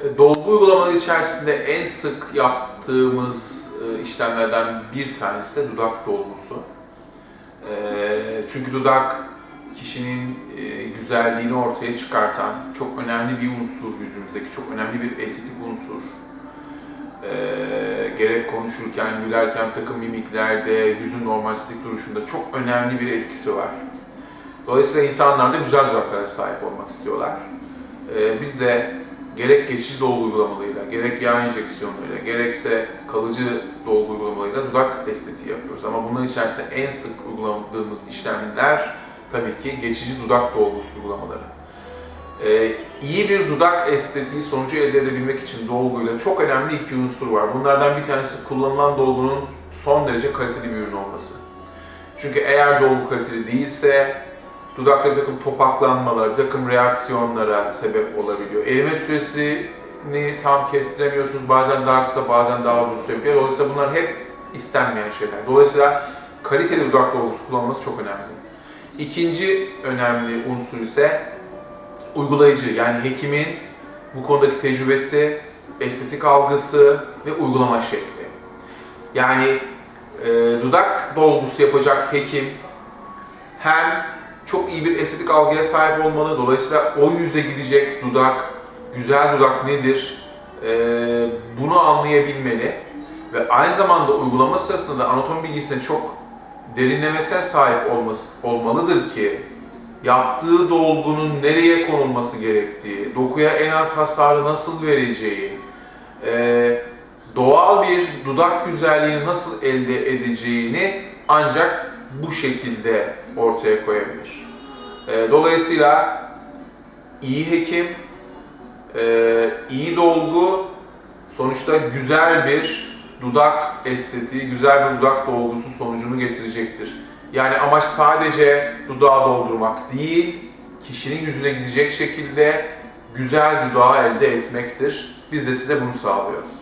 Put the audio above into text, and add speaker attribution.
Speaker 1: E, Dolgu uygulamaları içerisinde en sık yaptığımız e, işlemlerden bir tanesi de dudak dolgusu. E, Çünkü dudak kişinin güzelliğini ortaya çıkartan çok önemli bir unsur yüzümüzdeki, çok önemli bir estetik unsur. Gerek konuşurken, gülerken, takım mimiklerde, yüzün normal estetik duruşunda çok önemli bir etkisi var. Dolayısıyla insanlar da güzel dudaklara sahip olmak istiyorlar. Biz de gerek geçici dolgu uygulamalarıyla, gerek yağ enjeksiyonlarıyla, gerekse kalıcı dolgu uygulamalarıyla dudak estetiği yapıyoruz. Ama bunların içerisinde en sık uyguladığımız işlemler tabii ki geçici dudak dolgusu uygulamaları. Ee, iyi bir dudak estetiği sonucu elde edebilmek için dolguyla çok önemli iki unsur var. Bunlardan bir tanesi kullanılan dolgunun son derece kaliteli bir ürün olması. Çünkü eğer dolgu kaliteli değilse dudakta bir takım topaklanmalara, bir takım reaksiyonlara sebep olabiliyor. Erime süresini tam kestiremiyorsunuz. Bazen daha kısa, bazen daha uzun sürebiliyor. Dolayısıyla bunlar hep istenmeyen şeyler. Dolayısıyla kaliteli dudak dolgusu kullanılması çok önemli. İkinci önemli unsur ise uygulayıcı. Yani hekimin bu konudaki tecrübesi, estetik algısı ve uygulama şekli. Yani e, dudak dolgusu yapacak hekim hem çok iyi bir estetik algıya sahip olmalı. Dolayısıyla o yüze gidecek dudak, güzel dudak nedir? Ee, bunu anlayabilmeli. Ve aynı zamanda uygulama sırasında da anatomi bilgisine çok derinlemesine sahip olması, olmalıdır ki yaptığı dolgunun nereye konulması gerektiği, dokuya en az hasarı nasıl vereceği, ee, doğal bir dudak güzelliğini nasıl elde edeceğini ancak bu şekilde ortaya koyabilir. E, dolayısıyla iyi hekim, e, iyi dolgu sonuçta güzel bir dudak estetiği, güzel bir dudak dolgusu sonucunu getirecektir. Yani amaç sadece dudağı doldurmak değil, kişinin yüzüne gidecek şekilde güzel dudağı elde etmektir. Biz de size bunu sağlıyoruz.